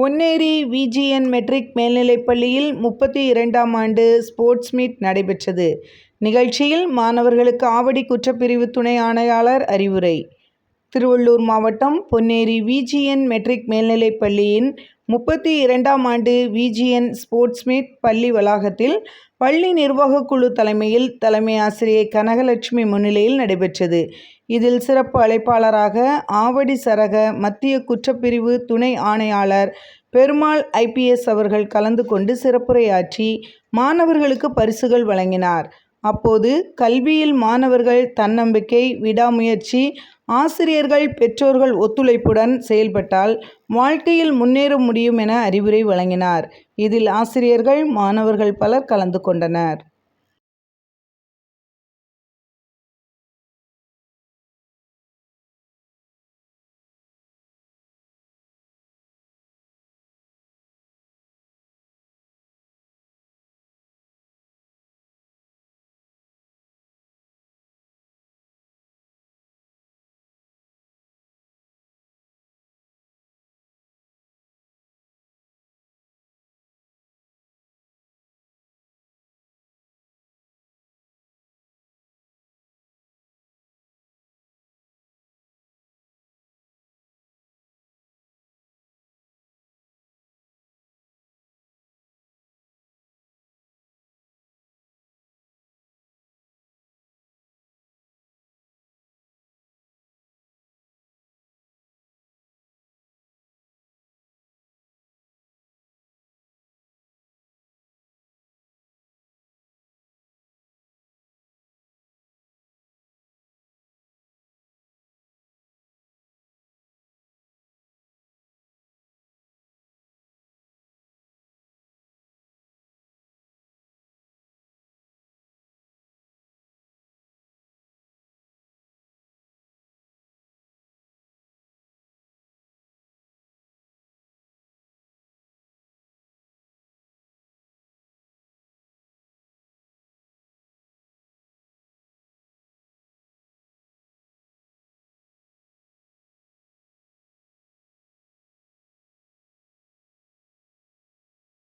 Ponneri விஜிஎன் matric மேல்நிலைப்பள்ளியில் முப்பத்தி இரண்டாம் ஆண்டு ஸ்போர்ட்ஸ் மீட் நடைபெற்றது. நிகழ்ச்சியில் மாணவர்களுக்கு ஆவடி குற்றப்பிரிவு துணை ஆணையாளர் அறிவுரை. திருவள்ளூர் மாவட்டம் பொன்னேரி விஜிஎன் மெட்ரிக் மேல்நிலைப்பள்ளியின் முப்பத்தி இரண்டாம் ஆண்டு விஜிஎன் ஸ்போர்ட்ஸ்மீட் பள்ளி வளாகத்தில் பள்ளி நிர்வாகக் குழு தலைமையில் தலைமை ஆசிரியை கனகலட்சுமி முன்னிலையில் நடைபெற்றது. இதில் சிறப்பு அழைப்பாளராக ஆவடி சரக மத்திய குற்றப்பிரிவு துணை ஆணையாளர் பெருமாள் ஐபிஎஸ் அவர்கள் கலந்து கொண்டு சிறப்புரையாற்றி மாணவர்களுக்கு பரிசுகள் வழங்கினார். அப்போது கல்வியில் மாணவர்கள் தன்னம்பிக்கை விடாமுயற்சி ஆசிரியர்கள் பெற்றோர்கள் ஒத்துழைப்புடன் செயல்பட்டால் வாழ்க்கையில் முன்னேற முடியும் என அறிவுரை வழங்கினார். இதில் ஆசிரியர்கள் மாணவர்கள் பலர் கலந்து கொண்டனர்.